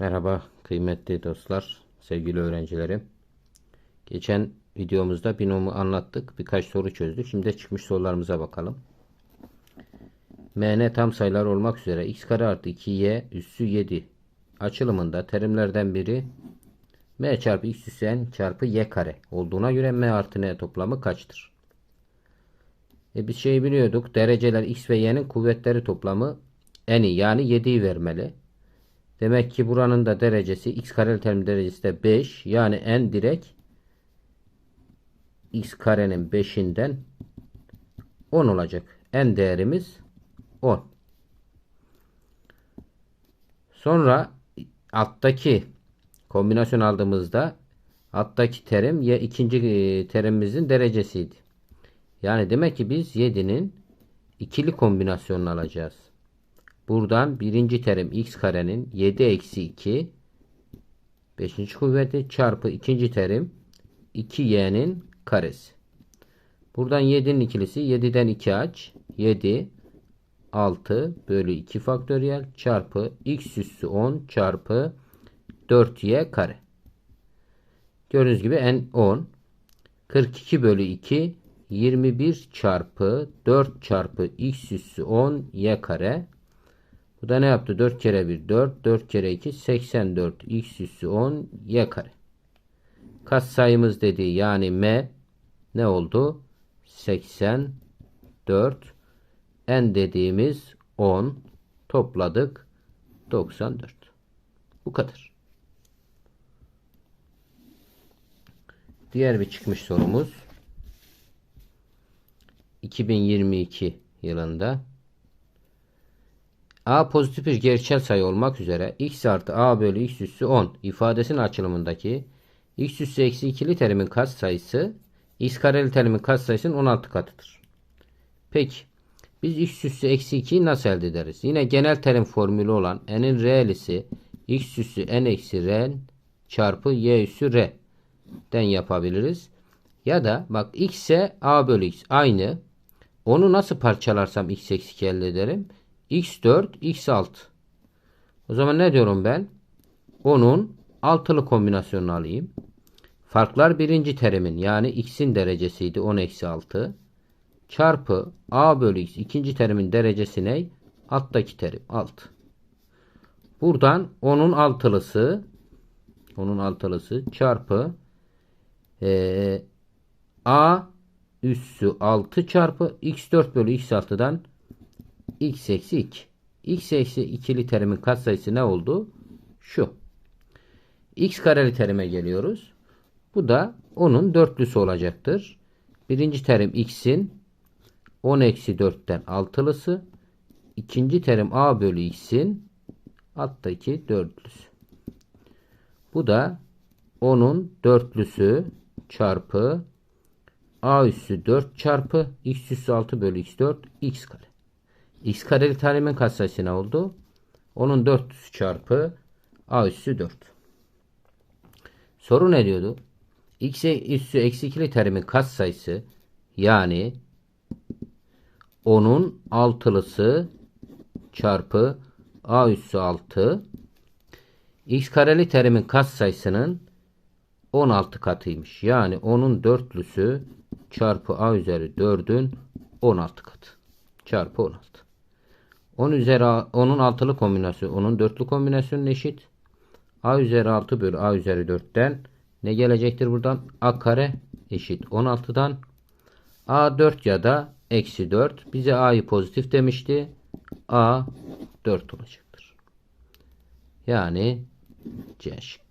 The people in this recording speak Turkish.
Merhaba kıymetli dostlar, sevgili öğrencilerim. Geçen videomuzda binomu anlattık. Birkaç soru çözdük. Şimdi de çıkmış sorularımıza bakalım. mn tam sayılar olmak üzere x kare artı 2y üssü 7 açılımında terimlerden biri m çarpı x üssü n çarpı y kare olduğuna göre m artı n toplamı kaçtır? E biz şeyi biliyorduk. Dereceler x ve y'nin kuvvetleri toplamı n'i yani 7'yi vermeli. Demek ki buranın da derecesi x kareli terim derecesi de 5. Yani n direkt x karenin 5'inden 10 olacak. n değerimiz 10. Sonra alttaki kombinasyon aldığımızda alttaki terim ya ikinci e, terimimizin derecesiydi. Yani demek ki biz 7'nin ikili kombinasyonunu alacağız. Buradan birinci terim x karenin 7 eksi 2 5. kuvveti çarpı ikinci terim 2y'nin karesi. Buradan 7'nin ikilisi 7'den 2 aç. 7 6 bölü 2 faktöriyel çarpı x üssü 10 çarpı 4y kare. Gördüğünüz gibi n 10. 42 bölü 2 21 çarpı 4 çarpı x üssü 10 y kare. Bu da ne yaptı? 4 kere 1 4. 4 kere 2 84. X üssü 10 y kare. Kas sayımız dediği yani m ne oldu? 84. N dediğimiz 10. Topladık. 94. Bu kadar. Diğer bir çıkmış sorumuz. 2022 yılında a pozitif bir gerçel sayı olmak üzere x artı a bölü x üssü 10 ifadesinin açılımındaki x üssü eksi ikili terimin katsayısı x kareli terimin katsayısının 16 katıdır. Peki biz x üssü eksi 2'yi nasıl elde ederiz? Yine genel terim formülü olan n'in re'lisi x üssü n eksi r çarpı y üssü r den yapabiliriz. Ya da bak x ise a bölü x aynı. Onu nasıl parçalarsam x eksi 2 elde ederim? X4, x6. O zaman ne diyorum ben? Onun altılı kombinasyonunu alayım. Farklar birinci terimin yani x'in derecesiydi 10 eksi 6. Çarpı a bölü x ikinci terimin derecesi ne? Alttaki terim 6. Buradan onun altılısı onun altılısı çarpı ee, a üssü 6 çarpı x4 bölü x6'dan x eksi 2. x eksi 2'li terimin katsayısı ne oldu? Şu. x kareli terime geliyoruz. Bu da onun dörtlüsü olacaktır. Birinci terim x'in 10 eksi 4'ten altılısı. İkinci terim a bölü x'in alttaki dörtlüsü. Bu da onun dörtlüsü çarpı a üssü 4 çarpı x üssü 6 bölü x4 x kare. X kareli terimin katsayısı ne oldu? Onun 4 çarpı a üssü 4. Soru ne diyordu? x üssü eksi 2'li terimin katsayısı yani onun altılısı çarpı a üssü 6 x kareli terimin katsayısının 16 katıymış. Yani onun dörtlüsü çarpı a üzeri 4'ün 16 katı. Çarpı 16. 10 üzeri onun altılı kombinasyonu onun dörtlü kombinasyonu eşit. a üzeri 6 bölü a üzeri 4'ten ne gelecektir buradan? a kare eşit 16'dan a 4 ya da eksi 4. Bize a'yı pozitif demişti. a 4 olacaktır. Yani C şıkkı.